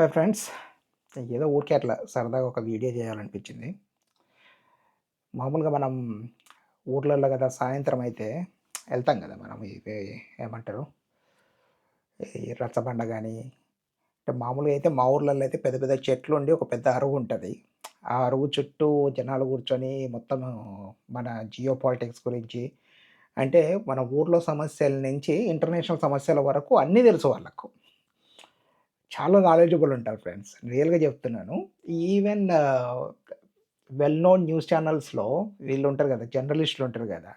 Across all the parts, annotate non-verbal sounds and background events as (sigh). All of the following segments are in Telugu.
Hi friends. ఏదో ఊరికే అట్లా సరదాగా ఒక వీడియో చేయాలనిపించింది. మామూలుగా మనం ఊర్లలో కదా సాయంత్రం అయితే వెళ్తాం కదా మనం ఏమంటారు? ఈ రచ్చబండ కానీ అంటే మామూలుగా అయితే మా ఊర్లలో అయితే పెద్ద పెద్ద చెట్లు ఉండి ఒక పెద్ద అరువు ఉంటుంది. ఆ అరువు చుట్టూ జనాలు కూర్చొని మొత్తం మన జియో పాలిటిక్స్ గురించి అంటే మన ఊర్లో సమస్యల నుంచి ఇంటర్నేషనల్ సమస్యల వరకు అన్నీ తెలుసు వాళ్ళకు. చాలా నాలెడ్జబుల్ ఉంటారు ఫ్రెండ్స్ రియల్గా చెప్తున్నాను. ఈవెన్ వెల్ నోన్ న్యూస్ ఛానల్స్లో వీళ్ళు ఉంటారు కదా జర్నలిస్టులు ఉంటారు కదా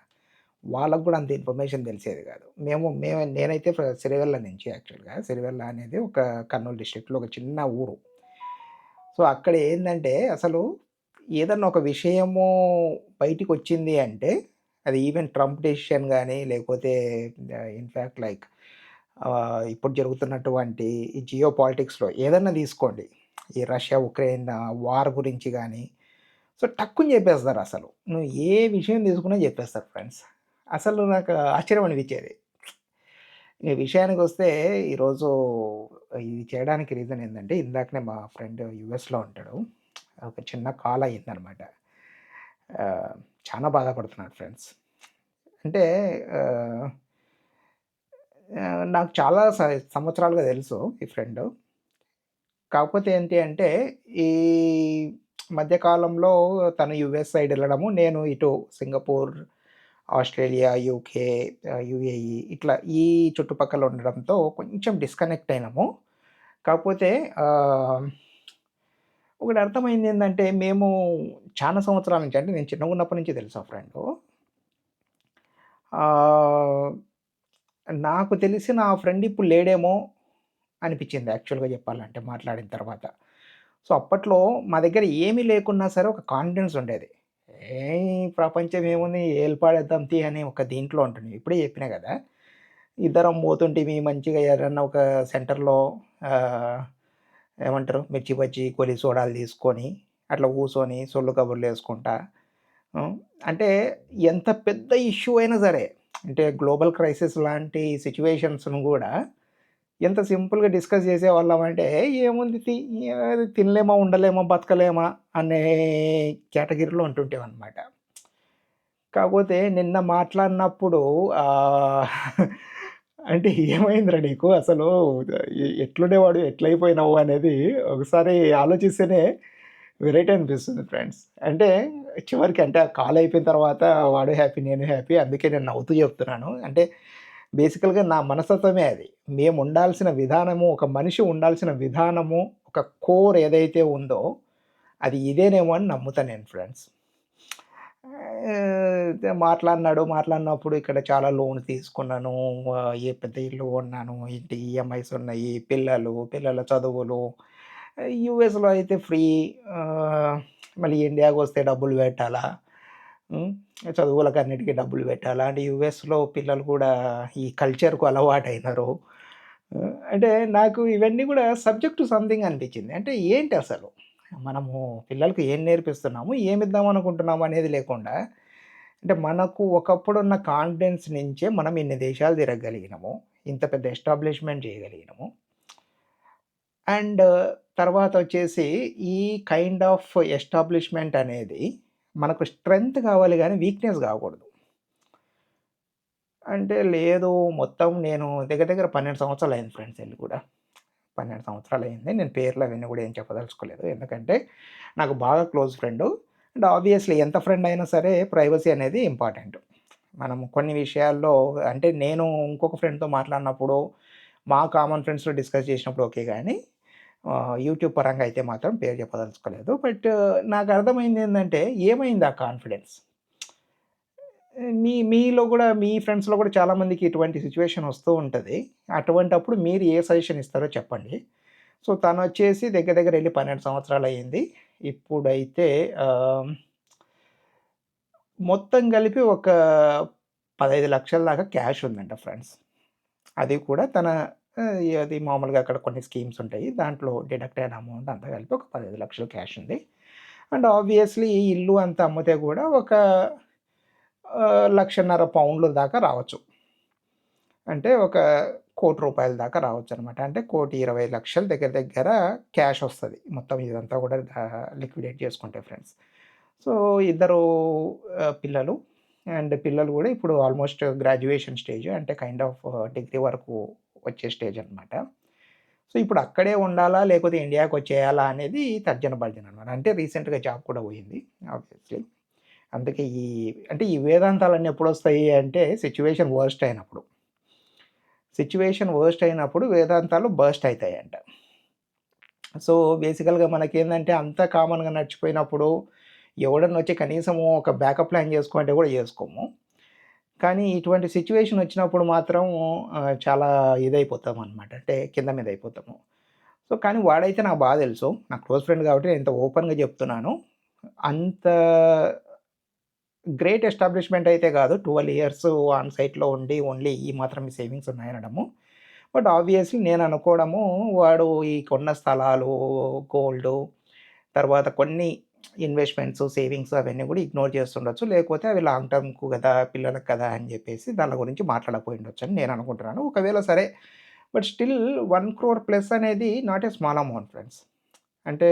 వాళ్ళకు కూడా అంత ఇన్ఫర్మేషన్ తెలిసేది కాదు. మేము మేము నేనైతే సిరివెల్ల నుంచి యాక్చువల్గా సిరివెల్ల అనేది ఒక కర్నూలు డిస్ట్రిక్ట్లో ఒక చిన్న ఊరు. సో అక్కడ ఏంటంటే అసలు ఏదన్నా ఒక విషయము బయటికి వచ్చింది అంటే అది ఈవెన్ ట్రంప్ డెసిషన్ కానీ లేకపోతే uh, ఇన్ఫ్యాక్ట్ లైక్ ఇప్పుడు జరుగుతున్నటువంటి ఈ జియో పాలిటిక్స్లో ఏదన్నా తీసుకోండి. ఈ రష్యా ఉక్రెయిన్ వార్ గురించి కానీ సో టక్కుని చెప్పేస్తారు అసలు. నువ్వు ఏ విషయం తీసుకున్నా చెప్పేస్తారు ఫ్రెండ్స్. అసలు నాకు ఆశ్చర్యం అనిపించేది. ఈ విషయానికి వస్తే ఈరోజు ఇది చేయడానికి రీజన్ ఏంటంటే ఇందాకనే మా ఫ్రెండ్ యుఎస్లో ఉంటాడు. ఒక చిన్న కాల్ అయ్యిందనమాట. చాలా బాధపడుతున్నాడు ఫ్రెండ్స్. అంటే నాకు చాలా సంవత్సరాలుగా తెలుసు ఈ ఫ్రెండ్. కాకపోతే ఏంటి అంటే ఈ మధ్యకాలంలో తను యుఎస్ సైడ్ వెళ్ళడము నేను ఇటు సింగపూర్ ఆస్ట్రేలియా యూకే యుఏఈ ఇట్లా ఈ చుట్టుపక్కల ఉండడంతో కొంచెం డిస్కనెక్ట్ అయినాము. కాకపోతే ఒకటి అర్థమైంది ఏంటంటే మేము చాలా సంవత్సరాల నుంచి అంటే నేను చిన్నగా ఉన్నప్పటి నుంచి తెలుసు ఆ ఫ్రెండ్. నాకు తెలిసి నా ఫ్రెండ్ ఇప్పుడు లేడేమో అనిపించింది యాక్చువల్గా చెప్పాలంటే మాట్లాడిన తర్వాత. సో అప్పట్లో మా దగ్గర ఏమీ లేకున్నా సరే ఒక కాన్ఫిడెన్స్ ఉండేది. ఏ ప్రపంచం ఏముంది? ఏల్పాడేద్దాం తీ అని ఒక దీంట్లో ఉంటుంది ఇప్పుడే చెప్పినా కదా ఇద్దరం పోతుంటే మీ మంచిగా ఎవరన్నా ఒక సెంటర్లో ఏమంటారు? మిర్చి పచ్చి కొలి సోడాలు తీసుకొని అట్లా కూర్చొని సొల్లు కబుర్లు వేసుకుంటా అంటే ఎంత పెద్ద ఇష్యూ అయినా సరే అంటే గ్లోబల్ క్రైసిస్ లాంటి సిచ్యువేషన్స్ను కూడా ఎంత సింపుల్గా డిస్కస్ చేసేవాళ్ళం అంటే ఏముంది తి- తినలేమా ఉండలేమా బతకలేమా అనే కేటగిరీలో ఉంటుంటేవన్నమాట. కాకపోతే నిన్న మాట్లాడినప్పుడు అంటే ఏమైందిరా నీకు? అసలు ఎట్లుండేవాడు? ఎట్లయిపోయినావు? అనేది ఒకసారి ఆలోచిస్తేనే వెరైటీ అనిపిస్తుంది ఫ్రెండ్స్. అంటే చివరికి అంటే కాల్ అయిపోయిన తర్వాత వాడు హ్యాపీ నేను హ్యాపీ అందుకే నేను నవ్వుతూ చెప్తున్నాను. అంటే బేసికల్గా నా మనస్తత్వమే అది. మేము ఉండాల్సిన విధానము ఒక మనిషి ఉండాల్సిన విధానము ఒక కోర్ ఏదైతే ఉందో అది ఇదేనేమో అని నమ్ముతాను నేను ఫ్రెండ్స్. మాట్లాడినాడు మాట్లాడినప్పుడు ఇక్కడ చాలా లోన్ తీసుకున్నాను. ఏ పెద్ద ఇల్లు కొన్నాను ఇంటి ఈఎంఐస్ ఉన్నాయి పిల్లలు పిల్లల చదువులు యూఎస్లో అయితే ఫ్రీ మళ్ళీ ఇండియాకు వస్తే డబ్బులు పెట్టాలా? చదువులకు అన్నిటికీ డబ్బులు పెట్టాలా? అంటే యూఎస్లో పిల్లలు కూడా ఈ కల్చర్కు అలవాటు అయినారు అంటే నాకు ఇవన్నీ కూడా సబ్జెక్ట్ టు సంథింగ్ అనిపించింది. అంటే ఏంటి అసలు? మనము పిల్లలకు ఏం నేర్పిస్తున్నాము ఏమిద్దాం అనుకుంటున్నాము అనేది లేకుండా అంటే మనకు ఒకప్పుడు ఉన్న కాన్ఫిడెన్స్ నుంచే మనం ఇన్ని దేశాలు తిరగలిగినాము ఇంత పెద్ద ఎస్టాబ్లిష్మెంట్ చేయగలిగినాము. అండ్ తర్వాత వచ్చేసి ఈ కైండ్ ఆఫ్ ఎస్టాబ్లిష్మెంట్ అనేది మనకు స్ట్రెంగ్త్ కావాలి కానీ వీక్నెస్ కాకూడదు. అంటే లేదు మొత్తం నేను దగ్గర దగ్గర పన్నెండు సంవత్సరాలు అయింది ఫ్రెండ్స్ వెళ్ళి కూడా. పన్నెండు సంవత్సరాలు అయింది. నేను పేర్లు అవన్నీ కూడా ఏం చెప్పదలుచుకోలేదు. ఎందుకంటే నాకు బాగా క్లోజ్ ఫ్రెండ్. అండ్ ఆబ్వియస్లీ ఎంత ఫ్రెండ్ అయినా సరే ప్రైవసీ అనేది ఇంపార్టెంట్. మనం కొన్ని విషయాల్లో అంటే నేను ఇంకొక ఫ్రెండ్తో మాట్లాడినప్పుడు మా కామన్ ఫ్రెండ్స్లో డిస్కస్ చేసినప్పుడు ఓకే కానీ యూట్యూబ్ పరంగా అయితే మాత్రం పేరు చెప్పదలుచుకోలేదు. బట్ నాకు అర్థమైంది ఏంటంటే ఏమైంది ఆ కాన్ఫిడెన్స్? మీ మీలో కూడా మీ ఫ్రెండ్స్లో కూడా చాలామందికి ఇటువంటి సిచ్యువేషన్ వస్తూ ఉంటుంది. అటువంటప్పుడు మీరు ఏ సజెషన్ ఇస్తారో చెప్పండి. సో తను వచ్చేసి దగ్గర దగ్గర వెళ్ళి పన్నెండు సంవత్సరాలు అయ్యింది ఇప్పుడైతే మొత్తం కలిపి ఒక పదహైదు లక్షల దాకా క్యాష్ ఉందంట ఫ్రెండ్స్. అది కూడా తన అది మామూలుగా అక్కడ కొన్ని స్కీమ్స్ ఉంటాయి. దాంట్లో డిడక్ట్ అయిన అమౌంట్ అంతా కలిపి ఒక పదిహేను లక్షలు క్యాష్ ఉంది. అండ్ ఆబ్వియస్లీ ఈ ఇల్లు అంతా అమ్మితే కూడా ఒక లక్షన్నర పౌండ్ల దాకా రావచ్చు. అంటే ఒక కోటి రూపాయల దాకా రావచ్చు అనమాట అంటే కోటి ఇరవై లక్షల దగ్గర దగ్గర క్యాష్ వస్తుంది. మొత్తం ఇదంతా కూడా లిక్విడేట్ చేసుకుంటే ఫ్రెండ్స్. సో ఇద్దరు పిల్లలు. అండ్ పిల్లలు కూడా ఇప్పుడు ఆల్మోస్ట్ గ్రాడ్యుయేషన్ స్టేజ్. అంటే కైండ్ ఆఫ్ డిగ్రీ వరకు వచ్చే స్టేజ్ అనమాట సో ఇప్పుడు అక్కడే ఉండాలా లేకపోతే ఇండియాకి వచ్చేయాలా అనేది తర్జన భర్జన అనమాట అంటే రీసెంట్గా జాబ్ కూడా పోయింది ఆబ్వియస్లీ అందుకే ఈ అంటే ఈ వేదాంతాలన్నీ ఎప్పుడు వస్తాయి అంటే సిచ్యువేషన్ వర్స్ట్ అయినప్పుడు. సిచ్యువేషన్ వర్స్ట్ అయినప్పుడు వేదాంతాలు బర్స్ట్ అవుతాయి అంట సో బేసికల్గా మనకేంటంటే అంత కామన్గా నడిచిపోయినప్పుడు ఎవడన్నా వచ్చి కనీసము ఒక బ్యాకప్ ప్లాన్ చేసుకోమంటే కూడా చేసుకోము. కానీ ఇటువంటి సిచ్యువేషన్ వచ్చినప్పుడు మాత్రం చాలా ఇదైపోతాం అనమాట అంటే కింద మీద అయిపోతాము. సో కానీ వాడైతే నాకు బాగా తెలుసు. నా క్లోజ్ ఫ్రెండ్ కాబట్టి నేను ఇంత ఓపెన్గా చెప్తున్నాను. అంత గ్రేట్ ఎస్టాబ్లిష్మెంట్ అయితే కాదు. ట్వెల్వ్ ఇయర్స్ ఆన్ సైట్లో ఉండి ఓన్లీ ఈ మాత్రం సేవింగ్స్ ఉన్నాయనడము. బట్ ఆబ్వియస్లీ నేను అనుకోవడము వాడు ఈ కొన్న స్థలాలు గోల్డ్ తర్వాత కొన్ని ఇన్వెస్ట్మెంట్స్ సేవింగ్స్ అవన్నీ కూడా ఇగ్నోర్ చేస్తుండొచ్చు. లేకపోతే అవి లాంగ్ టర్మ్కు కదా పిల్లలకు కదా అని చెప్పేసి దాని గురించి మాట్లాడకపోయి ఉండొచ్చు అని నేను అనుకుంటున్నాను. ఒకవేళ సరే but still one crore plus అనేది not a small amount friends. అంటే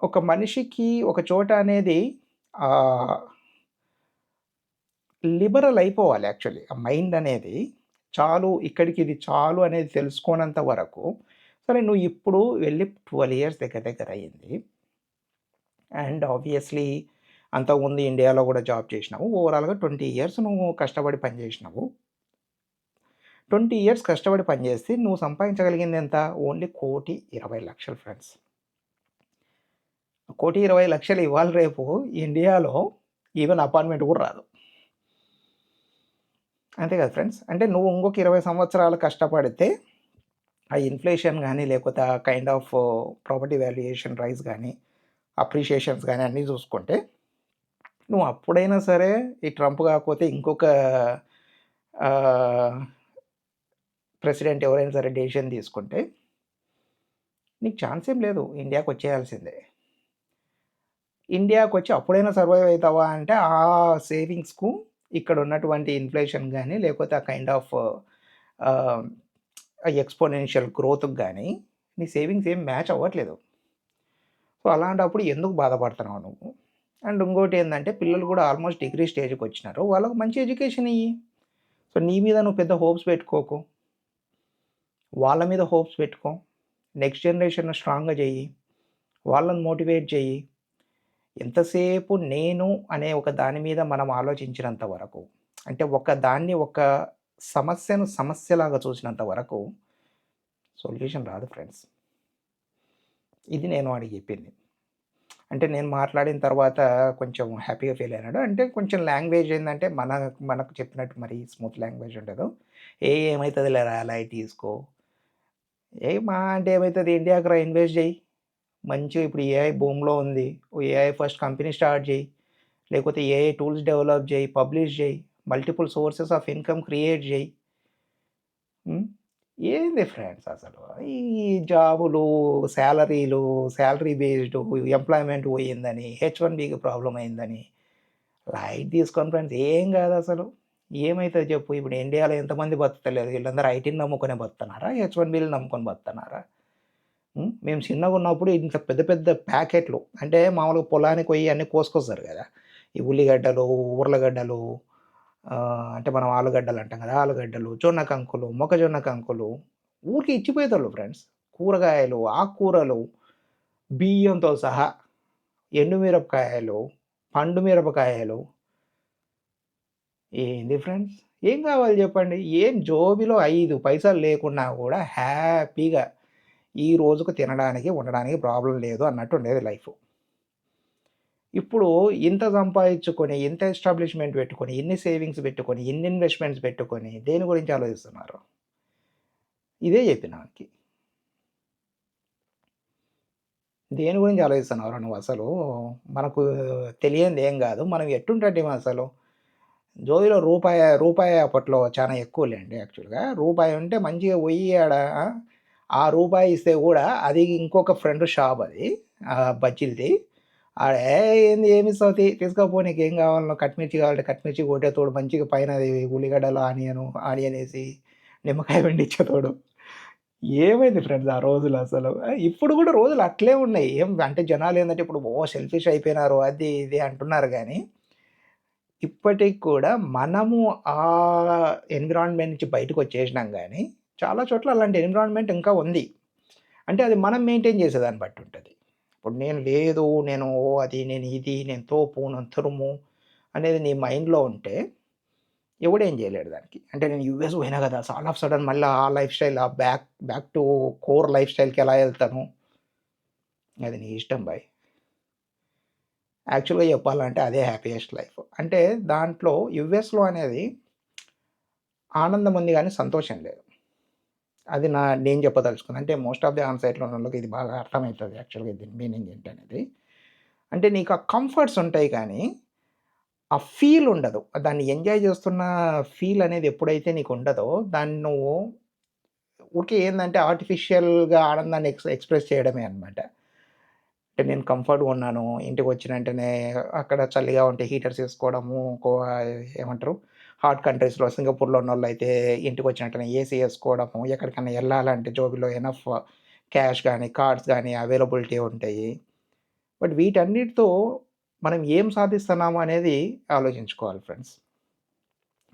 ఒక మనిషికి ఒక చోట అనేది లిబరల్ అయిపోవాలి యాక్చువల్లీ. ఆ మైండ్ అనేది చాలు ఇక్కడికి ఇది చాలు అనేది తెలుసుకోనంత వరకు సరే నువ్వు ఇప్పుడు వెళ్ళి ట్వెల్వ్ ఇయర్స్ దగ్గర దగ్గర అయ్యింది అండ్ ఆబ్వియస్లీ అంతకుముందు ఇండియాలో కూడా జాబ్ చేసినావు. ఓవరాల్గా ట్వంటీ ఇయర్స్ నువ్వు కష్టపడి పనిచేసినావు. ట్వంటీ ఇయర్స్ కష్టపడి పనిచేస్తే నువ్వు సంపాదించగలిగింది ఎంత? ఓన్లీ కోటి ఇరవై లక్షలు ఫ్రెండ్స్. కోటి ఇరవై లక్షలు ఇవాళ రేపు ఇండియాలో ఈవెన్ అపార్ట్మెంట్ కూడా రాదు. అంతే కదా ఫ్రెండ్స్? అంటే నువ్వు ఇంకొక ఇరవై సంవత్సరాలు కష్టపడితే ఆ ఇన్ఫ్లేషన్ కానీ లేకపోతే ఆ kind of property valuation rise కానీ అప్రిషియేషన్స్ కానీ అన్నీ చూసుకుంటే నువ్వు అప్పుడైనా సరే ఈ ట్రంప్ కాకపోతే ఇంకొక ప్రెసిడెంట్ ఎవరైనా సరే డెసిషన్ తీసుకుంటే నీకు ఛాన్స్ ఏం లేదు. ఇండియాకి వచ్చేయాల్సిందే. ఇండియాకి వచ్చి అప్పుడైనా సర్వైవ్ అవుతావా అంటే ఆ సేవింగ్స్కు ఇక్కడ ఉన్నటువంటి ఇన్ఫ్లేషన్ కానీ లేకపోతే ఆ కైండ్ ఆఫ్ ఎక్స్పోనెన్షియల్ గ్రోత్కి కానీ నీ సేవింగ్స్ ఏం మ్యాచ్ అవ్వట్లేదు. సో అలాంటప్పుడు ఎందుకు బాధపడుతున్నావు నువ్వు? అండ్ ఇంకోటి ఏంటంటే పిల్లలు కూడా ఆల్మోస్ట్ డిగ్రీ స్టేజ్కి వచ్చినారు. వాళ్ళకు మంచి ఎడ్యుకేషన్ ఇయ్యి. సో నీ మీద నువ్వు పెద్ద హోప్స్ పెట్టుకోకు. వాళ్ళ మీద హోప్స్ పెట్టుకో. నెక్స్ట్ జనరేషన్ స్ట్రాంగ్గా చెయ్యి. వాళ్ళని మోటివేట్ చెయ్యి. ఎంతసేపు నేను అనే ఒక దాని మీద మనం ఆలోచించినంత వరకు అంటే ఒక దాన్ని ఒక సమస్యను సమస్యలాగా చూసినంత వరకు సొల్యూషన్ రాదు ఫ్రెండ్స్. ఇది నేను వాడికి చెప్పింది. అంటే నేను మాట్లాడిన తర్వాత కొంచెం హ్యాపీగా ఫీల్ అయినాడు. అంటే కొంచెం లాంగ్వేజ్ ఏంటంటే మన మనకు చెప్పినట్టు మరి స్మూత్ లాంగ్వేజ్ ఉండదు. ఏ ఏమవుతుంది లేరా అలా తీసుకో. ఏ మా అంటే ఏమవుతుంది ఇండియాకి రా ఇన్వెస్ట్ చేయి. మంచిగా ఇప్పుడు ఏఐ భూమిలో ఉంది. ఏఐ ఫస్ట్ కంపెనీ స్టార్ట్ చేయి. లేకపోతే ఏఐ టూల్స్ డెవలప్ చేయి పబ్లిష్ చేయి. Multiple sources of income create చేయి. ఏంది ఫ్రెండ్స్ అసలు? ఈ జాబులు శాలరీలు శాలరీ బేస్డ్ ఎంప్లాయ్మెంట్ పోయిందని హెచ్ వన్ బీకి ప్రాబ్లం అయిందని లైట్ తీసుకొని ఫ్రెండ్స్ ఏం కాదు అసలు. ఏమైతే చెప్పు ఇప్పుడు ఇండియాలో ఎంతమంది బతుకుతలేరు? వీళ్ళందరూ ఐటీని నమ్ముకునే బతున్నారా హెచ్ వన్ బీలు నమ్ముకొని బతున్నారా మేము చిన్నగా ఉన్నప్పుడు ఇంత పెద్ద పెద్ద ప్యాకెట్లు అంటే మామూలుగా పొలానికి పోయి అన్నీ కోసుకొస్తారు కదా. ఈ ఉల్లిగడ్డలు ఉర్లగడ్డలు అంటే మనం ఆలుగడ్డలు అంటాం కదా ఆలుగడ్డలు జొన్న కంకులు మొక్కజొన్న కంకులు ఊరికి ఇచ్చిపోయేవాళ్ళు ఫ్రెండ్స్ కూరగాయలు ఆకుకూరలు బియ్యంతో సహా ఎండుమిరపకాయలు పండు మిరపకాయలు. ఏంది ఫ్రెండ్స్ ఏం కావాలి చెప్పండి? ఏం జోబిలో ఐదు పైసలు లేకున్నా కూడా హ్యాపీగా ఈ రోజుకు తినడానికి ఉండడానికి ప్రాబ్లం లేదు అన్నట్టు ఉండేది లైఫ్. ఇప్పుడు ఇంత సంపాదించుకొని ఇంత ఎస్టాబ్లిష్మెంట్ పెట్టుకొని ఎన్ని సేవింగ్స్ పెట్టుకొని ఎన్ని ఇన్వెస్ట్మెంట్స్ పెట్టుకొని దేని గురించి ఆలోచిస్తున్నారు? ఇదే చెప్పిన వానికి దేని గురించి ఆలోచిస్తున్నారు నువ్వు అసలు? మనకు తెలియంది ఏం కాదు. మనం ఎట్టుంటే అసలు? జోయిలో రూపాయి రూపాయి అప్పట్లో చాలా ఎక్కువలేండి యాక్చువల్గా. రూపాయి ఉంటే మంచిగా పోయి ఆడ ఆ రూపాయి ఇస్తే కూడా అది ఇంకొక ఫ్రెండ్ షాప్ అది ఆ బజ్జీలది. ఆడ ఏ ఏంది ఏమి ఇస్తావు తీసుకోపో నీకు ఏం కావాలో కట్మిర్చి కావాలంటే కట్మిర్చి కొట్టే తోడు మంచిగా పైన అది ఉల్లిగడ్డలు ఆనియను ఆనియన్ వేసి నిమ్మకాయ తోడు ఏమైంది ఫ్రెండ్స్ ఆ రోజులు అసలు. ఇప్పుడు కూడా రోజులు అట్లే ఉన్నాయి. ఏం అంటే ఏంటంటే ఇప్పుడు ఓ సెల్ఫిష్ అయిపోయినారు అది ఇది అంటున్నారు కానీ ఇప్పటికి కూడా మనము ఆ ఎన్విరాన్మెంట్ నుంచి బయటకొచ్చేసినాం కానీ చాలా చోట్ల అలాంటి ఎన్విరాన్మెంట్ ఇంకా ఉంది. అంటే అది మనం మెయింటైన్ చేసేదాన్ని బట్టి ఉంటుంది ఇప్పుడు నేను లేదు, నేను ఓ అది, నేను ఇది, నేను తోపు, నేను తురుము అనేది నీ మైండ్‌లో ఉంటే ఎవడేం చేయలేడు దానికి. అంటే నేను యూఎస్ పోయినా కదా ఆల్ ఆఫ్ సడన్ మళ్ళీ ఆ లైఫ్ స్టైల్ ఆ back back to core life స్టైల్‌కి ఎలా వెళ్తాను అది నీ ఇష్టం బాయ్ యాక్చువల్‌గా చెప్పాలంటే అదే హ్యాపీయెస్ట్ లైఫ్. అంటే దాంట్లో యుఎస్లో అనేది ఆనందం ఉంది కానీ సంతోషం లేదు. అది నా నేను చెప్పదలుచుకున్నా. అంటే మోస్ట్ ఆఫ్ ది ఆన్ సైట్‌లో ఉన్నోళ్ళకి ఇది బాగా అర్థమవుతుంది యాక్చువల్‌గా దీని మీనింగ్ ఏంటనేది. అంటే నీకు ఆ కంఫర్ట్స్ ఉంటాయి కానీ, ఆ ఫీల్ ఉండదు. దాన్ని ఎంజాయ్ చేస్తున్న ఫీల్ అనేది ఎప్పుడైతే నీకు ఉండదో, దాన్ని నువ్వు ఊరికే ఏంటంటే ఆర్టిఫిషియల్‌గా ఆనందాన్ని ఎక్స్ ఎక్స్‌ప్రెస్ చేయడమే అనమాట అంటే నేను కంఫర్ట్‌గా ఉన్నాను. ఇంటికి వచ్చిన వెంటనే అక్కడ చలిగా ఉంటే హీటర్స్ వేసుకోవడము ఏమంటారు హాట్ కంట్రీస్‌లో సింగపూర్‌లో ఉన్నోళ్ళైతే ఇంటికి వెంటనే ఏసీ వేసుకోవడము ఎక్కడికైనా వెళ్ళాలంటే జోబిలో ఎనఫ్ క్యాష్ కానీ కార్డ్స్ కానీ అవైలబిలిటీ ఉంటాయి. బట్ వీటన్నిటితో మనం ఏం సాధిస్తున్నాము అనేది ఆలోచించుకోవాలి ఫ్రెండ్స్.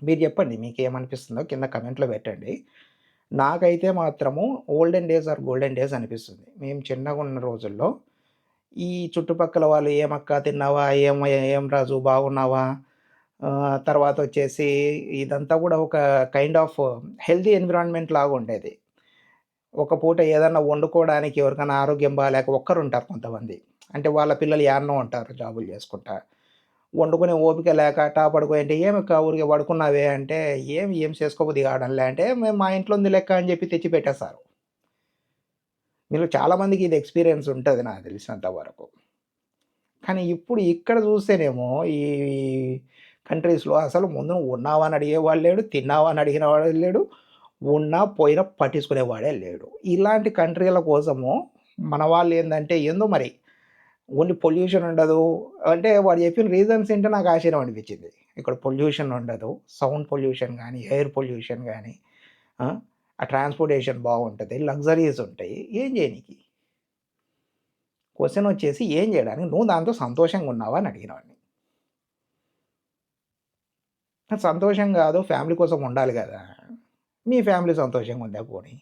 మీరు చెప్పండి మీకు ఏమనిపిస్తుందో కింద కమెంట్లో పెట్టండి. నాకైతే మాత్రము olden days or golden days అనిపిస్తుంది. మేము చిన్నగా ఉన్న రోజుల్లో ఈ చుట్టుపక్కల వాళ్ళు ఏమక్క తిన్నావా? ఏం ఏం రాజు బాగున్నావా?" తర్వాత వచ్చేసి ఇదంతా కూడా ఒక కైండ్ ఆఫ్ హెల్తీ ఎన్విరాన్మెంట్ లాగా ఉండేది ఒక పూట ఏదన్నా వండుకోవడానికి ఎవరికైనా ఆరోగ్యం బాగాలేక ఒక్కరుంటారు కొంతమంది. అంటే వాళ్ళ పిల్లలు యాడనో ఉంటారు జాబులు చేసుకుంటా. వండుకునే ఓపిక లేక టాపడుకో అంటే ఏమి ఊరికే పడుకున్నావే" అంటే "ఏం ఏం చేసుకోబుద్ధి కావడంలే" అంటే "మేము మా ఇంట్లో ఉంది లెక్క" అని చెప్పి తెచ్చి పెట్టేస్తారు. మీలో చాలామందికి ఇది ఎక్స్‌పీరియన్స్ ఉంటుంది నాకు తెలిసినంత వరకు. కానీ ఇప్పుడు ఇక్కడ చూస్తేనేమో ఈ కంట్రీస్‌లో అసలు ముందు ఉన్నావా అని అడిగేవాడు లేడు, తిన్నావా అని అడిగిన వాడే లేడు, ఉన్నా పోయినా పట్టించుకునేవాడే లేడు. ఇలాంటి కంట్రీల కోసము మన వాళ్ళు ఏంటంటే ఏందో మరి ఓన్లీ పొల్యూషన్ ఉండదు. అంటే వాడు చెప్పిన రీజన్స్ ఏంటో నాకు ఆశ్చర్యం అనిపించింది. ఇక్కడ పొల్యూషన్ ఉండదు. సౌండ్ పొల్యూషన్ కానీ ఎయిర్ పొల్యూషన్ కానీ ఆ! ట్రాన్స్‌పోర్టేషన్ బాగుంటుంది లగ్జరీస్ ఉంటాయి. ఏం చేయనీకి? క్వశ్చన్ వచ్చేసి ఏం చేయడానికి? నువ్వు దాంతో సంతోషంగా ఉన్నావా అని అడిగినవాడిని. సంతోషం కాదు ఫ్యామిలీ కోసం ఉండాలి కదా మీ ఫ్యామిలీ సంతోషంగా ఉందా పోనీ.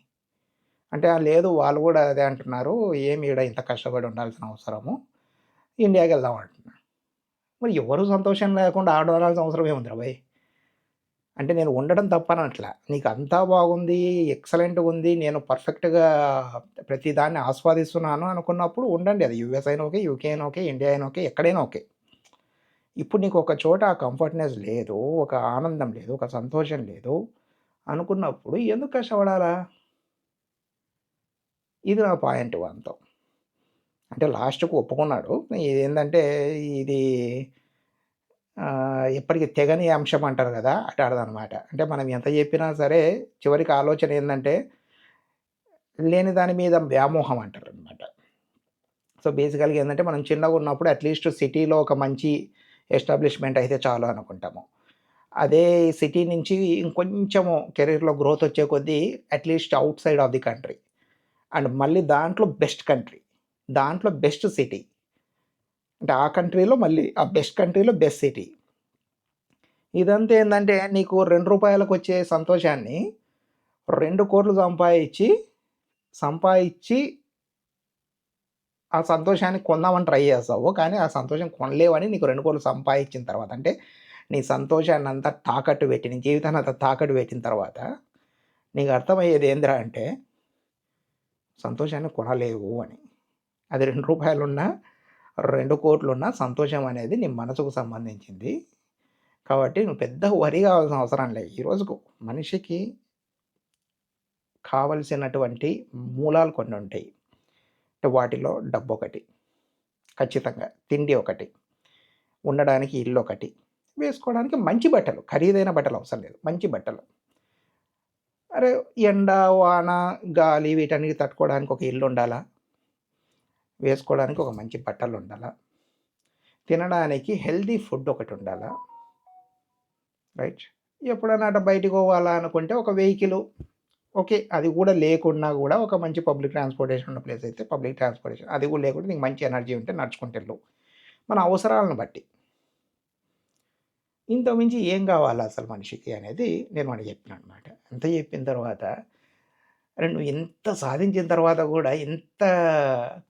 అంటే లేదు వాళ్ళు కూడా అదే అంటున్నారు. ఏమి ఈడ ఇంత కష్టపడి ఉండాల్సిన అవసరము. ఇండియాకి వెళ్దాం అంటున్నా మరి ఎవరు సంతోషం లేకుండా ఆడవడాల్సిన అవసరం ఏముందిరా భయ్! అంటే నేను ఉండడం తప్పనట్లా. నీకు అంతా బాగుంది, ఎక్సలెంట్ ఉంది నేను పర్ఫెక్ట్‌గా ప్రతి దాన్ని ఆస్వాదిస్తున్నాను అనుకున్నప్పుడు ఉండండి. అది యూఎస్ అయినా ఓకే, యూకే అయినా ఓకే, ఇండియా అయినా ఓకే, ఎక్కడైనా ఓకే. ఇప్పుడు నీకు ఒక చోట ఆ కంఫర్ట్‌నెస్ లేదు, ఒక ఆనందం లేదు, ఒక సంతోషం లేదు అనుకున్నప్పుడు ఎందుకు కష్టపడాలా? ఇది నా పాయింట్ వన్తో అంటే లాస్ట్కు ఒప్పుకున్నాడు. ఏంటంటే ఇది ఎప్పటికీ ఎప్పటికి తెగని అంశం అంటారు గదా! అటాడదనమాట. అంటే మనం ఎంత చెప్పినా సరే చివరికి ఆలోచన ఏంటంటే లేని దాని మీద వ్యామోహం అంటారు అనమాట సో, బేసికల్‌గా ఏంటంటే మనం చిన్నగా ఉన్నప్పుడు అట్‌లీస్ట్ సిటీలో ఒక మంచి ఎస్టాబ్లిష్‌మెంట్ అయితే చాలు అనుకుంటాము. అదే సిటీ నుంచి ఇంకొంచెము కెరీర్‌లో గ్రోత్ వచ్చే కొద్దీ at least outside of the country. And మళ్ళీ దాంట్లో బెస్ట్ కంట్రీ. దాంట్లో బెస్ట్ సిటీ. అంటే ఆ కంట్రీలో మళ్ళీ ఆ బెస్ట్ కంట్రీలో బెస్ట్ సిటీ. ఇదంతా ఏంటంటే నీకు రెండు రూపాయలకు వచ్చే సంతోషాన్ని రెండు కోట్లు సంపాదించి సంపాదించి ఆ సంతోషాన్ని కొందామని ట్రై చేస్తావు. కానీ ఆ సంతోషం కొనలేవని నీకు రెండు కోట్లు సంపాదించిన తర్వాత అంటే నీ సంతోషాన్ని అంతా తాకట్టు పెట్టి, నీ జీవితాన్నంతా తాకట్టు పెట్టిన తర్వాత నీకు అర్థమయ్యేది ఏందిరా అంటే సంతోషాన్ని కొనలేవు అని. అది రెండు రూపాయలున్నా రెండు కోట్లున్నా సంతోషం అనేది నీ మనసుకు సంబంధించింది. కాబట్టి నువ్వు పెద్దగా వరి కావాల్సిన అవసరం లే. ఈరోజుకు మనిషికి కావలసినటువంటి మూలాలు కొన్ని ఉంటాయి. అంటే వాటిలో ఒకటి ఖచ్చితంగా. తిండి ఒకటి. ఉండడానికి ఇల్లు ఒకటి వేసుకోవడానికి మంచి బట్టలు. ఖరీదైన బట్టలు అవసరం లేదు. మంచి బట్టలు. అరే! ఎండ, వాన, గాలి వీటన్నిటి తట్టుకోవడానికి ఒక ఇల్లు ఉండాలా వేసుకోవడానికి ఒక మంచి బట్టలు ఉండాలా తినడానికి హెల్తీ ఫుడ్ ఒకటి ఉండాలా రైట్. ఎప్పుడన్నా అటు బయటికి పోవాలా అనుకుంటే ఒక వెహికల్ ఓకే. అది కూడా లేకున్నా కూడా ఒక మంచి పబ్లిక్ ట్రాన్స్‌పోర్టేషన్ ఉన్న ప్లేస్ అయితే పబ్లిక్ ట్రాన్స్‌పోర్టేషన్. అది కూడా లేకుండా నీకు మంచి ఎనర్జీ ఉంటే నడుచుకుంటారు మన అవసరాలను బట్టి. ఇంతకు మించి ఏం కావాలి అసలు మనిషికి అనేది నేను మనకి చెప్పిన అనమాట అంత చెప్పిన తర్వాత అరే! నువ్వు సాధించిన తర్వాత కూడా ఇంత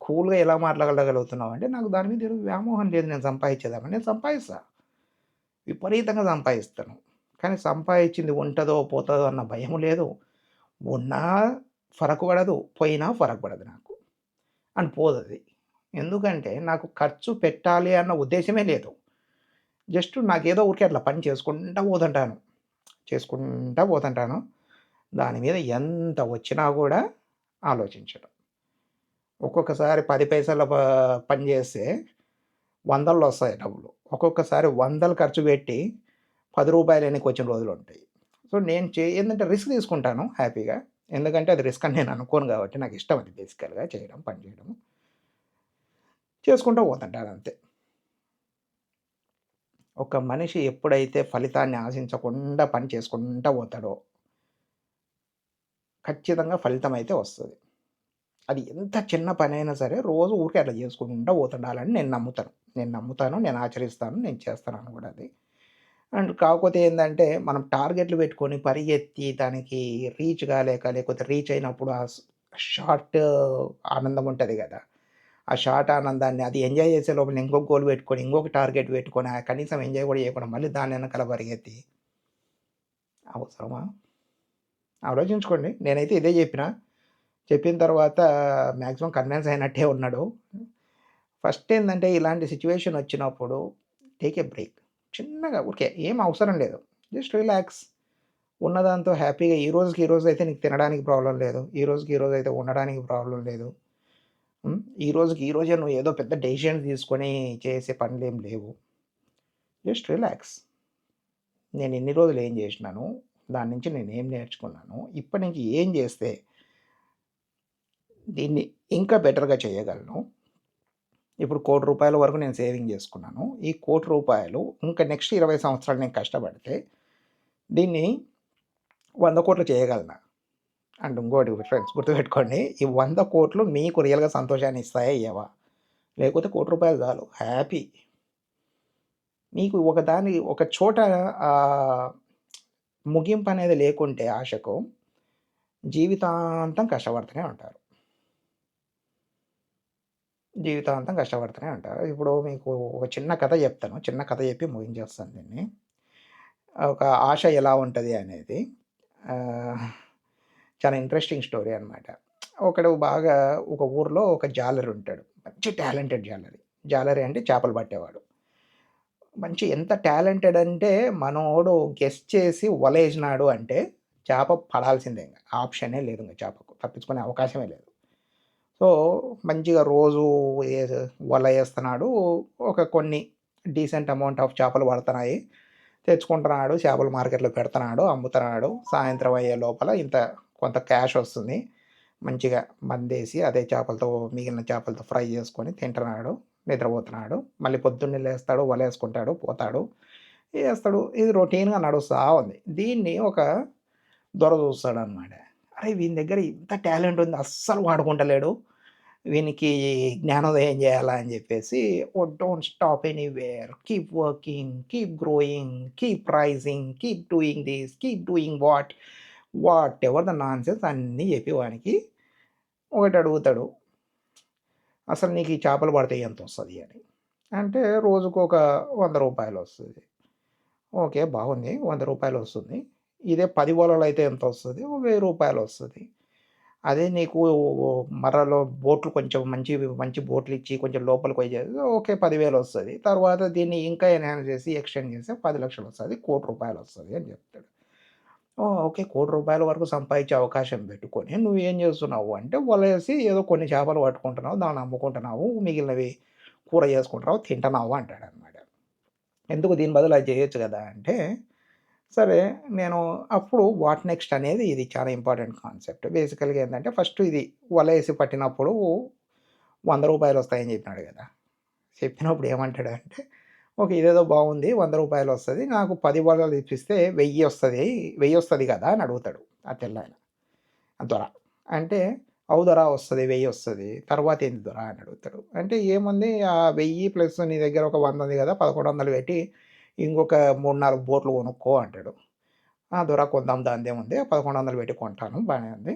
కూల్‌గా ఎలా మాట్లాడగలుగుతున్నావంటే నాకు దాని మీద వ్యామోహం లేదు నేను సంపాదించేదాన్ని నేను సంపాదిస్తా. విపరీతంగా సంపాదిస్తాను. కానీ సంపాదించింది ఉంటుందో పోతుందో అన్న భయం లేదు. ఉన్నా ఫరకు పడదు. పోయినా ఫరకు పడదు నాకు. అని పోదది. ఎందుకంటే నాకు ఖర్చు పెట్టాలి అన్న ఉద్దేశమే లేదు. జస్ట్ నాకేదో ఊరికే అట్లా పని చేసుకుంటా పోతుంటాను. చేసుకుంటా పోతుంటాను. దాని మీద ఎంత వచ్చినా కూడా ఆలోచించడం ఒక్కొక్కసారి పది పైసల ప పని చేస్తే వందల్లో వస్తాయి డబ్బులు. ఒక్కొక్కసారి వందలు ఖర్చు పెట్టి రూ. 10 ఎనకొచ్చిన రోజులుంటాయి. సో, నేను చే ఏంటంటే రిస్క్ తీసుకుంటాను హ్యాపీగా. ఎందుకంటే అది రిస్క్ అని నేను అనుకోను నాకు ఇష్టం అది బేసికల్‌గా చేయడం, పని చేయడం. చేసుకుంటూ పోతుంటాను అంతే. ఒక మనిషి ఎప్పుడైతే ఫలితాన్ని ఆశించకుండా పని చేసుకుంటూ పోతాడో ఖచ్చితంగా ఫలితం అయితే వస్తుంది అది ఎంత చిన్న పనైనా సరే రోజు ఊరికే అట్లా చేసుకుంటూ పోతుండాలని నేను నమ్ముతాను. నేను నమ్ముతాను. నేను ఆచరిస్తాను. నేను చేస్తాను అని కూడా అది. అండ్ కాకపోతే ఏంటంటే మనం టార్గెట్‌లు పెట్టుకొని పరిగెత్తి దానికి రీచ్ కాలేక లేకపోతే రీచ్ అయినప్పుడు ఆ షార్ట్ ఆనందం ఉంటుంది కదా ఆ షార్ట్ ఆనందాన్ని అది ఎంజాయ్ చేసే లోపల ఇంకొక గోల్ పెట్టుకొని, ఇంకొక టార్గెట్ పెట్టుకొని కనీసం ఎంజాయ్ కూడా చేయకుండా మళ్ళీ దాని వెనకాల పరిగెత్తి అవసరమా? ఆలోచించుకోండి. నేనైతే ఇదే చెప్పిన చెప్పిన తర్వాత మ్యాక్సిమం కన్విన్స్ అయినట్టే ఉన్నాడు. ఫస్ట్ ఏంటంటే ఇలాంటి సిచ్యువేషన్ వచ్చినప్పుడు టేక్ ఏ బ్రేక్. చిన్నగా ఊరికే ఏం అవసరం లేదు. Just relax. ఉన్నదాంతో హ్యాపీగా ఈ రోజుకి ఈ రోజు అయితే నీకు తినడానికి ప్రాబ్లం లేదు. ఈ రోజుకి ఈ రోజు అయితే ఉండడానికి ప్రాబ్లం లేదు. ఈ రోజుకి ఈ రోజే నువ్వు ఏదో పెద్ద డెసిషన్ తీసుకొని చేసే పనులు ఏం లేవు. Just relax. నేను ఇన్ని రోజులు ఏం చేసినాను దాని నుంచి నేను ఏం నేర్చుకున్నాను? ఇప్పటి నుంచి ఏం చేస్తే దీన్ని ఇంకా బెటర్‌గా చేయగలను? ఇప్పుడు కోటి రూపాయల వరకు నేను సేవింగ్ చేసుకున్నాను ఈ కోటి రూపాయలు ఇంకా నెక్స్ట్ 20 సంవత్సరాలు నేను కష్టపడితే దీన్ని వంద కోట్లు చేయగలనా? అండ్ ఇంకోటి ఫ్రెండ్స్ గుర్తుపెట్టుకోండి. ఈ వంద కోట్లు మీకు రియల్‌గా సంతోషాన్ని ఇస్తాయా? ఇయ్యవా? లేకపోతే కోటి రూపాయలు చాలు హ్యాపీ. మీకు ఒక దాని ఒక చోట ముగింపు అనేది లేకుంటే ఆశకు జీవితాంతం కష్టపడుతూనే ఉంటారు. జీవితాంతం కష్టపడుతూనే ఉంటారు. ఇప్పుడు మీకు ఒక చిన్న కథ చెప్తాను. చిన్న కథ చెప్పి ముగించేస్తాను దీన్ని. ఒక ఆశ ఎలా ఉంటుంది అనేది. చాలా ఇంట్రెస్టింగ్ స్టోరీ అనమాట. ఒకడు బాగా ఒక ఊర్లో ఒక జాలరి ఉంటాడు. మంచి టాలెంటెడ్ జాలరి. జాలరి అంటే చేపలు పట్టేవాడు. మంచి ఎంత టాలెంటెడ్ అంటే మనోడు గెస్ చేసి వలేసినాడు అంటే చేప పడాల్సిందే ఇంకా ఆప్షనే లేదు ఇంకా చేపకు. తప్పించుకునే అవకాశమే లేదు. సో, మంచిగా రోజు వల వేస్తున్నాడు ఒక కొన్ని డీసెంట్ అమౌంట్ ఆఫ్ చేపలు పడుతున్నాయి. తెచ్చుకుంటున్నాడు. చేపలు మార్కెట్‌లో పెడుతున్నాడు. అమ్ముతున్నాడు. సాయంత్రం అయ్యే లోపల ఇంత కొంత క్యాష్ వస్తుంది. మంచిగా మందేసి అదే చేపలతో మిగిలిన చేపలతో ఫ్రై చేసుకొని తింటున్నాడు. నిద్రపోతున్నాడు. మళ్ళీ పొద్దున్నే లేస్తాడు. వలేసుకుంటాడు. పోతాడు. వేస్తాడు ఇది రొటీన్‌గా నడుస్తూ ఉంది. దీన్ని ఒక దొర చూస్తాడు అనమాట అరే! వీని దగ్గర ఇంత టాలెంట్ ఉంది. అస్సలు వాడుకుంటలేడు. వీనికి జ్ఞానోదయం చేయాలా అని చెప్పేసి ఓ don't stop anywhere. Keep working, keep growing, keep rising, keep doing this keep doing what, whatever the nonsense అన్నీ చెప్పి వానికి ఒకటి అడుగుతాడు. అసలు నీకు ఈ చేపలు పడితే ఎంత వస్తుంది అని. అంటే రోజుకు ఒక వంద రూపాయలు వస్తుంది ఓకే. బాగుంది. వంద రూపాయలు వస్తుంది. ఇదే 10 వలలైతే ఎంతొస్తది? ఓ రూ. 1000 వస్తది. అదే నీకు మరలో బోట్లు కొంచెం మంచి మంచి బోట్లు ఇచ్చి కొంచెం లోపలికి పోయి ఓకే. పదివేలు వస్తుంది తర్వాత దీన్ని ఇంకా ఎన్హాన్స్ చేసి ఎక్స్‌టెండ్ చేస్తే పది లక్షలు వస్తుంది కోటి రూపాయలు వస్తుంది అని చెప్తాడు. ఓకే. కోటి రూపాయల వరకు సంపాదించే అవకాశం పెట్టుకొని నువ్వేం చేస్తున్నావు అంటే వలేసి ఏదో కొన్ని చేపలు పట్టుకుంటున్నావు. దాన్ని అమ్ముకుంటున్నావు. మిగిలినవి కూర చేసుకుంటున్నావు. తింటున్నావు అంటాడనమాట. ఎందుకు దీని బదులు అది చేయొచ్చు కదా! అంటే సరే నేను అప్పుడు వాట్ నెక్స్ట్ అనేది ఇది చాలా ఇంపార్టెంట్ కాన్సెప్ట్. బేసికల్‌గా ఏంటంటే ఫస్ట్ ఇది వలేసి పట్టినప్పుడు వంద రూపాయలు వస్తాయని చెప్పినాడు కదా! చెప్పినప్పుడు ఏమంటాడు అంటే ఓకే. ఇదేదో బాగుంది. వంద రూపాయలు వస్తుంది నాకు పది వలలు ఇప్పిస్తే వెయ్యి వస్తుంది వెయ్యి వస్తుంది కదా! అని అడుగుతాడు ఆ తెల్లాయన. దొర. అంటే "అవు దొర వస్తది. 1000 వస్తది. తర్వాత ఏంది దొర" అని అడుగుతాడు. అంటే ఏముంది ఆ వెయ్యి ప్లస్ నీ దగ్గర ఒక వంద ఉంది కదా! 1100 పెట్టి ఇంకొక 3, 4 బోట్లు కొనుక్కో అంటాడు. ఆ! దొర కొందాం దానిదేముంది 1100 పెట్టి కొంటాను బాగానే ఉంది.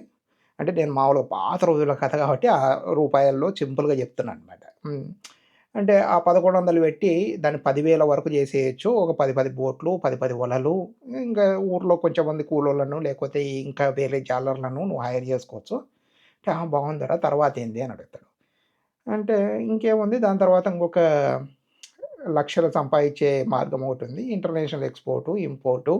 అంటే నేను మామూలుగా పాత రోజుల కథ కాబట్టి ఆ రూపాయల్లో సింపుల్‌గా చెప్తున్నాను అనమాట అంటే ఆ 1100 పెట్టి దాన్ని పదివేల వరకు చేసేయొచ్చు. ఒక పది పది బోట్లు, పది పది వలలు ఇంకా ఊర్లో కొంచెం మంది కూలోళ్ళను లేకపోతే ఇంకా వేరే జాలర్లను నువ్వు హైర్ చేసుకోవచ్చు. అంటే "ఆ! తర్వాత ఏంది అని అడుగుతాడు. అంటే ఇంకేముంది దాని తర్వాత ఇంకొక లక్షలు సంపాదించే మార్గం ఒకటుంది. ఇంటర్నేషనల్ ఎక్స్‌పోర్టు, ఇంపోర్టు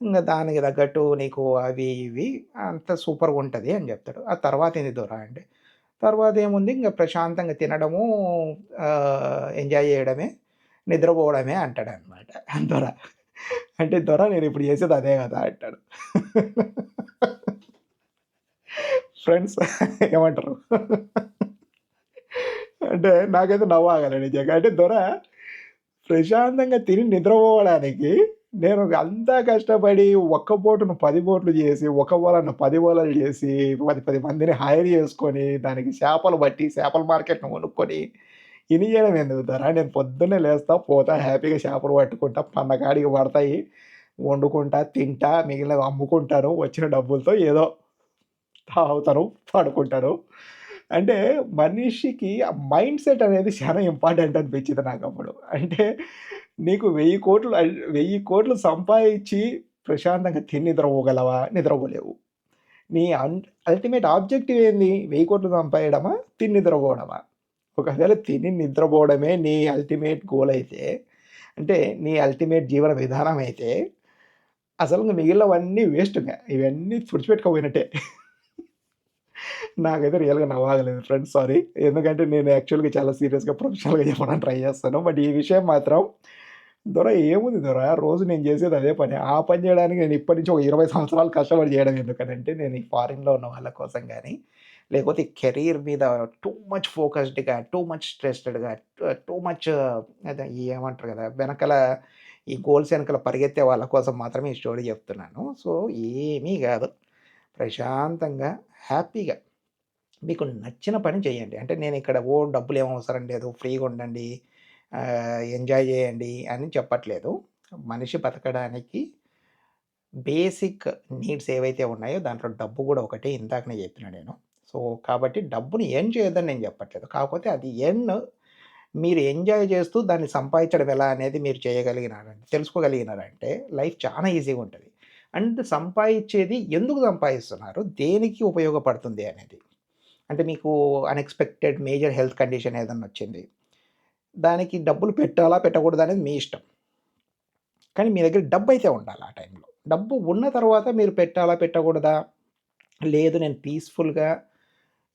ఇంకా దానికి తగ్గట్టు నీకు అవి ఇవి అంత సూపర్గా ఉంటుంది అని చెప్తాడు. ఆ తర్వాత తర్వాతేంది దొర అంటే, తర్వాతేముంది ఇంకా ప్రశాంతంగా తినడము ఎంజాయ్ చేయడమే, నిద్రపోవడమే అంటాడనమాట దొర. అంటే "దొర నేను ఇప్పుడు చేసేది అదే కదా!" అంటాడు. ఫ్రెండ్స్ ఏమంటారు? అంటే నాకైతే నవ్వాగలే నిజంగా. అంటే దొర ప్రశాంతంగా తిని నిద్రపోవడానికి నేను అంతా కష్టపడి ఒక్క బోటును పది బోట్లు చేసి, ఒక వలను పది వలలు చేసి, పది పది మందిని హైర్ చేసుకొని, దానికి చేపలు పట్టి, చేపల మార్కెట్ను కొనుక్కొని, ఇని చేయడం ఎందుకు దొర? నేను పొద్దున్నే లేస్తా, పోతా హ్యాపీగా చేపలు పట్టుకుంటా, పండగాడికి పడతాయి. వండుకుంటా, తింటా, మిగిలిన అమ్ముకుంటాను. వచ్చిన డబ్బులతో ఏదో తాగుతాను, పడుకుంటాను. అంటే మనిషికి ఆ మైండ్‌సెట్ అనేది చాలా ఇంపార్టెంట్ అనిపించింది నాకప్పుడు. అంటే నీకు వెయ్యి కోట్లు వెయ్యి కోట్లు సంపాదించి ప్రశాంతంగా తిని నిద్రపోగలవా? నిద్రపోలేవు. నీ అన్ అల్టిమేట్ ఆబ్జెక్టివ్ ఏంది? 1000,00,00,000 సంపాదియడమా? తిని నిద్రపోవడమా? ఒకవేళ తిని నిద్రపోవడమే నీ అల్టిమేట్ గోల్ అయితే, అంటే నీ అల్టిమేట్ జీవన విధానం అయితే, అసలు మిగిలినవన్నీ వేస్ట్‌గా ఇవన్నీ తుడిచిపెట్టుకోపోయినట్టే నాకైతే రియల్‌గా నవ్వాగలేదు ఫ్రెండ్స్ సారీ. ఎందుకంటే నేను యాక్చువల్‌గా చాలా సీరియస్‌గా ప్రొఫెషనల్‌గా చెప్పడానికి ట్రై చేస్తాను. బట్ ఈ విషయం మాత్రం దొర ఏముంది దొర రోజు నేను చేసేది అదే పని. ఆ పని చేయడానికి నేను ఇప్పటి నుంచి ఒక 20 సంవత్సరాలు కష్టపడి చేయడం ఎందుకంటే నేను ఈ ఫారిన్‌లో ఉన్న వాళ్ళ కోసం కానీ లేకపోతే కెరీర్ మీద టూ మచ్ ఫోకస్డ్‌గా, టూ మచ్ స్ట్రెస్డ్‌గా, టూ మచ్ అదే ఏమంటారు కదా! వెనకాల ఈ గోల్స్ వెనకాల పరిగెత్తే వాళ్ళ కోసం మాత్రమే ఈ స్టోరీ చెప్తున్నాను. సో ఏమీ కాదు. ప్రశాంతంగా, హ్యాపీగా మీకు నచ్చిన పని చేయండి. అంటే నేను ఇక్కడ ఓ డబ్బులు అవసరం లేదు. ఫ్రీగా ఉండండి. ఎంజాయ్ చేయండి అని చెప్పట్లేదు. మనిషి బతకడానికి బేసిక్ నీడ్స్ ఏవైతే ఉన్నాయో దాంట్లో డబ్బు కూడా ఒకటే ఇందాకనే చెప్పిన నేను. సో, కాబట్టి డబ్బుని ఎర్న్ చేయొద్దని నేను చెప్పట్లేదు. కాకపోతే అది ఎర్న్ మీరు ఎంజాయ్ చేస్తూ దాన్ని సంపాదించడం ఎలా అనేది మీరు చేయగలిగినారంటే తెలుసుకోగలిగినారంటే లైఫ్ చాలా ఈజీగా ఉంటుంది అండ్ సంపాదించేది ఎందుకు సంపాదిస్తున్నారు? దేనికి ఉపయోగపడుతుంది అనేది. అంటే మీకు అన్‌ఎక్స్‌పెక్టెడ్ మేజర్ హెల్త్ కండిషన్ ఏదన్నా వచ్చింది. దానికి డబ్బులు పెట్టాలా? పెట్టకూడదు అనేది మీ ఇష్టం. కానీ మీ దగ్గర డబ్బు అయితే ఉండాలి ఆ టైంలో. డబ్బు ఉన్న తర్వాత మీరు పెట్టాలా? పెట్టకూడదా? లేదు నేను పీస్‌ఫుల్‌గా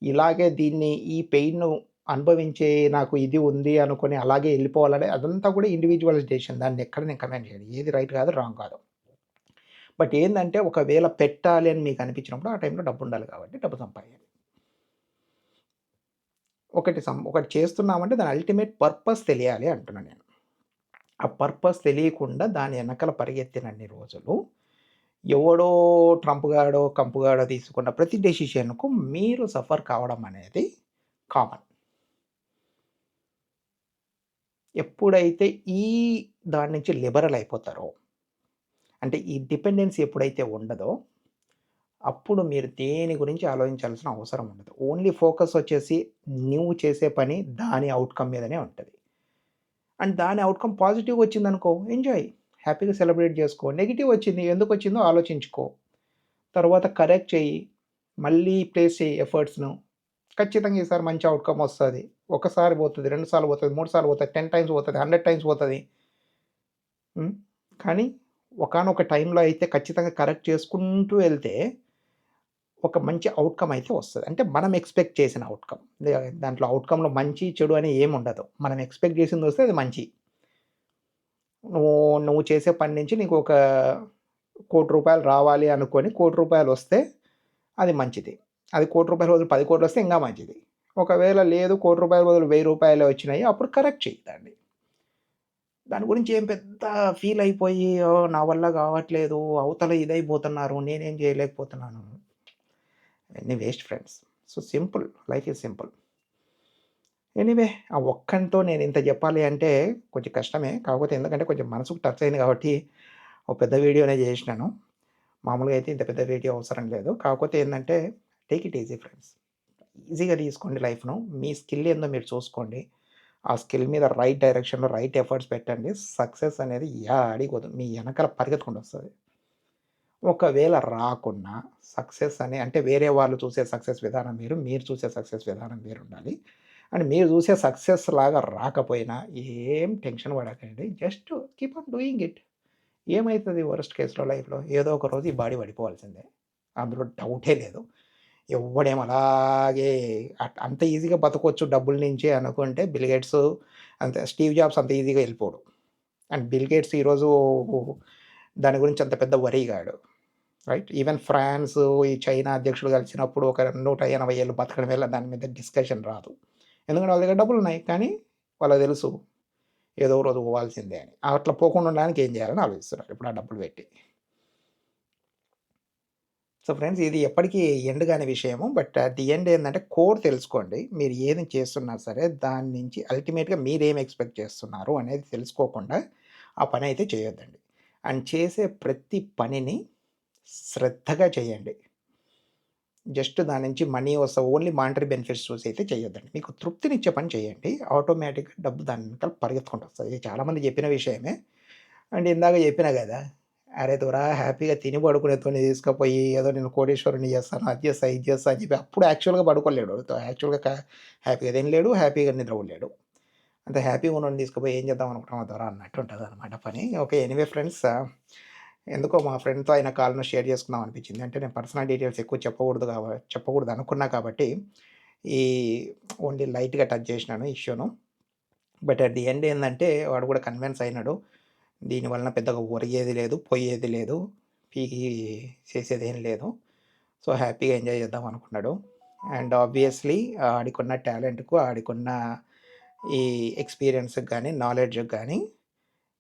ఇలాగే దీన్ని ఈ పెయిన్‌ను అనుభవించే నాకు ఇది ఉంది అనుకొని అలాగే వెళ్ళిపోవాలని అదంతా కూడా ఇండివిజువల్ డెసిషన్. దాన్ని ఎక్కడ నేను కమెంట్ చేయను. ఏది రైట్ కాదు, రాంగ్ కాదు. బట్ ఏంటంటే ఒకవేళ పెట్టాలి అని మీకు అనిపించినప్పుడు ఆ టైంలో డబ్బు ఉండాలి కాబట్టి డబ్బు సంపాదించాలి ఒకటి సం ఒకటి చేస్తున్నామంటే దాని అల్టిమేట్ పర్పస్ తెలియాలి అంటున్నాను నేను. ఆ పర్పస్ తెలియకుండా దాని వెనకల పరిగెత్తినన్ని రోజులు, ఎవడో ట్రంప్ గాడో, కంపు గాడో తీసుకున్న ప్రతి డెసిషన్‌కు మీరు సఫర్ కావడం అనేది కామన్. ఎప్పుడైతే ఈ దాని నుంచి లిబరల్ అయిపోతారో, అంటే ఈ డిపెండెన్సీ ఎప్పుడైతే ఉండదో, అప్పుడు మీరు దేని గురించి ఆలోచించాల్సిన అవసరం ఉండదు. ఓన్లీ ఫోకస్ వచ్చేసి నువ్వు చేసే పని దాని అవుట్కమ్ మీదనే ఉంటుంది అండ్ దాని అవుట్కమ్ పాజిటివ్ వచ్చిందనుకో ఎంజాయ్. హ్యాపీగా సెలబ్రేట్ చేసుకో. నెగెటివ్ వచ్చింది ఎందుకొచ్చిందో ఆలోచించుకో. తర్వాత కరెక్ట్ చేయి మళ్ళీ ప్లేస్ చెయ్యి ఎఫర్ట్స్‌ను. ఖచ్చితంగా ఈసారి మంచి అవుట్కమ్ వస్తుంది ఒకసారి పోతది, 2 సార్లు పోతది, 3 సార్లు పోతుంది టెన్ టైమ్స్ పోతుంది హండ్రెడ్ టైమ్స్ పోతుంది కానీ ఒకానొక టైంలో అయితే ఖచ్చితంగా కరెక్ట్ చేసుకుంటూ వెళ్తే ఒక మంచి ఔట్‌కమ్ అయితే వస్తుంది అంటే మనం ఎక్స్‌పెక్ట్ చేసిన అవుట్కమ్ దాంట్లో అవుట్కంలో మంచి, చెడు అని ఏముండదు. మనం ఎక్స్‌పెక్ట్ చేసిందొస్తే అది మంచి. నువ్వు నువ్వు చేసే పని నుంచి నీకు ఒక కోటి రూపాయలు రావాలి అనుకొని కోటి రూపాయలు వస్తే అది మంచిది. అది రూ. 1,00,00,000 బదులు 10,00,00,000 వస్తే ఇంకా మంచిది. ఒకవేళ లేదు కోటి రూపాయల బదులు వెయ్యి రూపాయలు వచ్చినాయి అప్పుడు కరెక్ట్ చెయ్యి దాన్ని. దాని గురించి ఏం పెద్ద ఫీల్ అయిపోయి నా వల్ల కావట్లేదు. అవతల ఇదైపోతున్నారు. నేనేం చేయలేకపోతున్నాను. అవన్నీ waste friends so simple life is simple anyway ఆ ఒక్కనితో నేను ఇంత చెప్పాలి అంటే కొంచెం కష్టమే. కాకపోతే ఎందుకంటే కొంచెం మనసుకు టచ్ అయింది కాబట్టి ఒక పెద్ద వీడియోనే చేసినాను. మామూలుగా అయితే ఇంత పెద్ద వీడియో అవసరం లేదు. కాకపోతే ఏంటంటే టేక్ ఇట్ ఈజీ ఫ్రెండ్స్ ఈజీగా తీసుకోండి లైఫ్ను మీ స్కిల్ ఏందో మీరు చూసుకోండి. ఆ స్కిల్ మీద రైట్ డైరెక్షన్లో రైట్ ఎఫర్ట్స్ పెట్టండి. సక్సెస్ అనేది యా అడిగోదు మీ వెనకాల పరిగెత్తుకుంటూ వస్తుంది. ఒకవేళ రాకున్నా సక్సెస్ అని అంటే వేరే వాళ్ళు చూసే సక్సెస్ విధానం మీరు మీరు చూసే సక్సెస్ విధానం వేరు ఉండాలి. అండ్ మీరు చూసే సక్సెస్ లాగా రాకపోయినా ఏం టెన్షన్ పడకండి just keep on doing it. ఏమవుతుంది వరస్ట్ కేసులో లైఫ్లో? ఏదో ఒక రోజు ఈ బాడీ పడిపోవాల్సిందే. అందులో డౌటే లేదు. ఎవడేం అలాగే అట్- అంత ఈజీగా బతకొచ్చు డబ్బుల నుంచి అనుకుంటే బిల్ గేట్స్ అంత స్టీవ్ జాబ్స్ అంత ఈజీగా వెళ్ళిపోడు. అండ్ బిల్గేట్స్ ఈరోజు దాని గురించి అంత పెద్ద వరిగాడు రైట్ ఈవెన్ ఫ్రాన్స్ ఈ చైనా అధ్యక్షులు కలిసినప్పుడు ఒక నూట ఎనభై ఏళ్ళు బతకడం వల్ల దాని మీద డిస్కషన్ రాదు. ఎందుకంటే వాళ్ళ దగ్గర డబ్బులు ఉన్నాయి కానీ వాళ్ళకి తెలుసు ఏదో రోజు పోవాల్సిందే అని. అట్లా పోకుండా ఉండడానికి ఏం చేయాలని ఆలోచిస్తున్నారు ఇప్పుడు ఆ డబ్బులు పెట్టి. సో ఫ్రెండ్స్ ఇది ఎప్పటికీ ఎండ్ కాని విషయము. బట్ అట్ ది ఎండ్ ఏంటంటే కోర్ తెలుసుకోండి. మీరు ఏది చేస్తున్నా సరే దాని నుంచి అల్టిమేట్గా మీరేం ఎక్స్పెక్ట్ చేస్తున్నారు అనేది తెలుసుకోకుండా ఆ పని అయితే చేయొద్దండి. అండ్ చేసే ప్రతి పనిని శ్రద్ధగా చేయండి. జస్ట్ దాని నుంచి మనీ వస్తా ఓన్లీ మానిటరీ బెనిఫిట్స్ చూసి అయితే చేయొద్దండి. మీకు తృప్తినిచ్చే పని చేయండి. ఆటోమేటిక్గా డబ్బు దాని వెనకాల పరిగెత్తుకుంటూ వస్తుంది. ఇది చాలామంది చెప్పిన విషయమే. అండ్ ఇందాక చెప్పిన కదా అరే దూరా హ్యాపీగా తిని పడుకునేతో తీసుకుపోయి ఏదో నేను కోటేశ్వరుని చేస్తాను అది చేస్తా ఇది చేస్తా అని చెప్పి అప్పుడు యాక్చువల్గా పడుకోలేడు. యాక్చువల్గా హ్యాపీగా తినలేడు హ్యాపీగా నిద్రపోలేడు అంత హ్యాపీగా ఉన్న తీసుకుపోయి ఏం చేద్దాం అనుకుంటాం ద్వారా అన్నట్టు ఉంటుంది అనమాట పని. ఓకే ఎనీవే ఫ్రెండ్స్ ఎందుకో మా ఫ్రెండ్తో ఆయన కాల్ను షేర్ చేసుకుందాం అనిపించింది. అంటే నేను పర్సనల్ డీటెయిల్స్ ఎక్కువ చెప్పకూడదు కాబట్టి చెప్పకూడదు అనుకున్నా కాబట్టి ఈ ఓన్లీ లైట్గా టచ్ చేసినాను ఇష్యూను. బట్ అట్ ది ఎండ్ ఏంటంటే వాడు కూడా కన్విన్స్ అయినాడు. దీనివలన పెద్దగా ఒరిగేది లేదు పోయేది లేదు పీకి చేసేది ఏం లేదు. సో హ్యాపీగా ఎంజాయ్ చేద్దాం అనుకున్నాడు. అండ్ ఆబ్వియస్లీ ఆడికున్న టాలెంట్కు ఆడికున్న ఈ ఎక్స్పీరియన్స్కి కానీ నాలెడ్జ్కి కానీ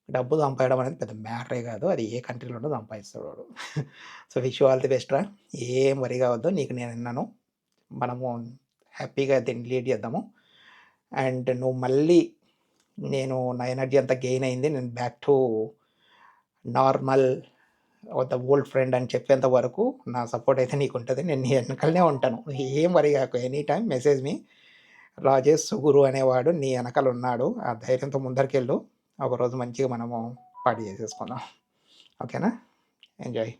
డబ్బు సంపాదడం అనేది పెద్ద మ్యాటరే కాదు. అది ఏ కంట్రీలోనూ సంపాదిస్తాడు వాడు. (laughs) So wish all the best రా. ఏం వరి కావద్దు. నీకు నేను విన్నాను. మనము హ్యాపీగా దీన్ని లీడ్ చేద్దాము. అండ్ నువ్వు మళ్ళీ నేను నా ఎనర్జీ అంతా గెయిన్ అయింది. నేను back to normal the old friend అని చెప్పేంత వరకు నా సపోర్ట్ అయితే నీకు ఉంటుంది నేను నీ వెనకాలనే ఉంటాను. ఏం వరి కాకు. Any time message me. Rajesh సుగురు అనేవాడు నీ వెనకాల ఉన్నాడు ఆ ధైర్యంతో ముందరికెళ్ళు. ఒకరోజు మంచిగా మనము పార్టీ చేసేసుకుందాం. ఓకేనా? ఎంజాయ్.